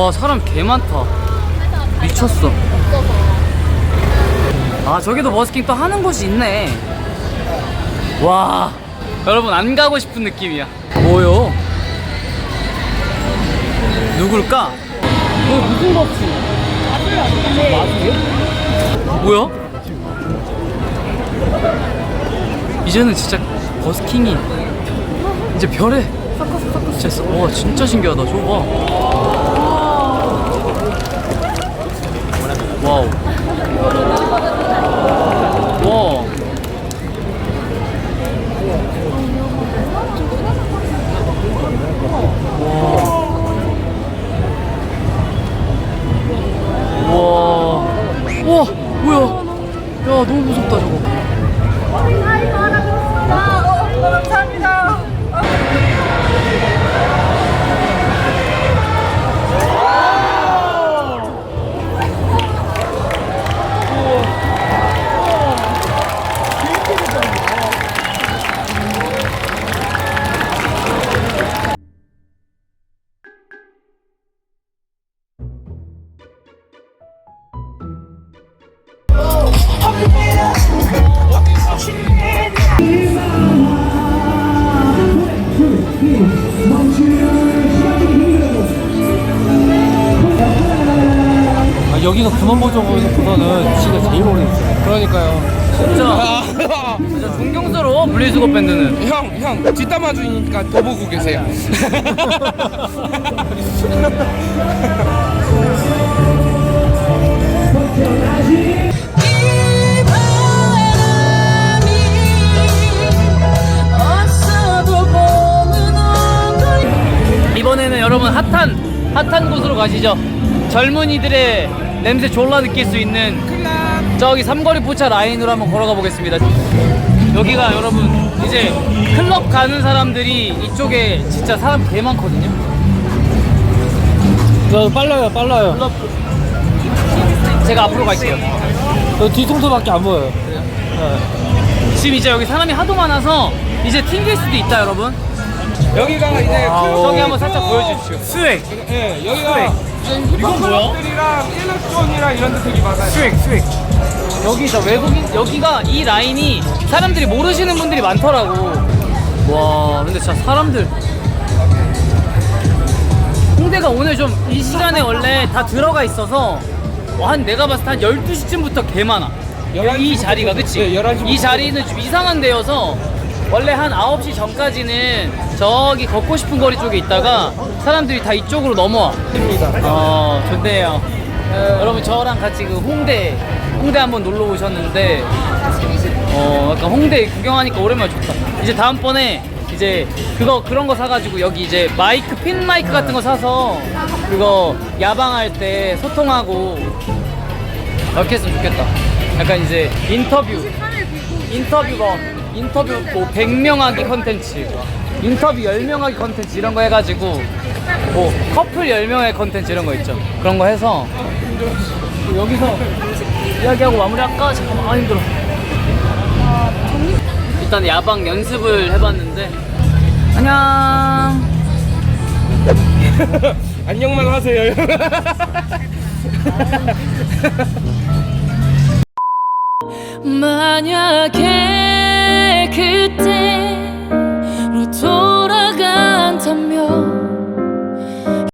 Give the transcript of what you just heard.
와 사람 개 많다 미쳤어 아 저기도 버스킹 또 하는 곳이 있네 와 여러분 안 가고 싶은 느낌이야 뭐요? 누굴까? 이거 무슨 법칙? 마술이요? 뭐야? 이제는 진짜 버스킹이 이제 별에 진짜. 와 진짜 신기하다 저거 봐 여기가 금원보정에서는 진짜 제일 오래 있어요. 그러니까요. 진짜, 진짜 존경스러워, 분리수거 밴드는. 형, 형, 뒷담화 중이니까 더 보고 계세요. 여러분 핫한, 핫한 곳으로 가시죠. 젊은이들의 냄새 졸라 느낄 수 있는 저기 삼거리 포차 라인으로 한번 걸어가 보겠습니다. 여기가 여러분 이제 클럽 가는 사람들이 이쪽에 진짜 사람 개 많거든요. 야, 빨라요, 빨라요. 클럽 제가 앞으로 갈게요. 저 뒤통수밖에 안 보여요. 지금 이제 여기 사람이 하도 많아서 이제 튕길 수도 있다 여러분. 여기가 이제 그 저기 한번 살짝 보여주십시오. 스웩. 예, 여기가 이제 이건 뭐야? 힙합들이랑 일렉트론이랑 이런 데 되게 많아요. 스웩 스웩. 여기 저 외국인 여기가 이 라인이 사람들이 모르시는 분들이 많더라고. 와 근데 진짜 사람들 홍대가 오늘 좀 이 시간에 원래 다 들어가 있어서 와, 한 내가 봤을 때 한 12시쯤부터 개 많아. 11시 이 자리가 그치? 네, 11시 이 자리는 좀 이상한 데여서 원래 한 9시 전까지는 저기 걷고 싶은 거리 쪽에 있다가 사람들이 다 이쪽으로 넘어와. 어, 좋네요. 여러분 저랑 같이 그 홍대 홍대 한번 놀러 오셨는데 어 약간 홍대 구경하니까 오랜만에 좋다. 이제 다음번에 이제 그거 그런 거 사가지고 여기 이제 마이크 핀 마이크 같은 거 사서 그거 야방할 때 소통하고 이렇게 했으면 좋겠다. 약간 이제 인터뷰 인터뷰가 인터뷰 뭐 100명 하기 컨텐츠 인터뷰 10명 하기 컨텐츠 이런 거 해가지고 뭐 커플 10명의 컨텐츠 이런 거 있죠 그런 거 해서 여기서 이야기하고 마무리할까? 잠깐만 아 힘들어 일단 야방 연습을 해봤는데 안녕 안녕만 하세요. 만약에 could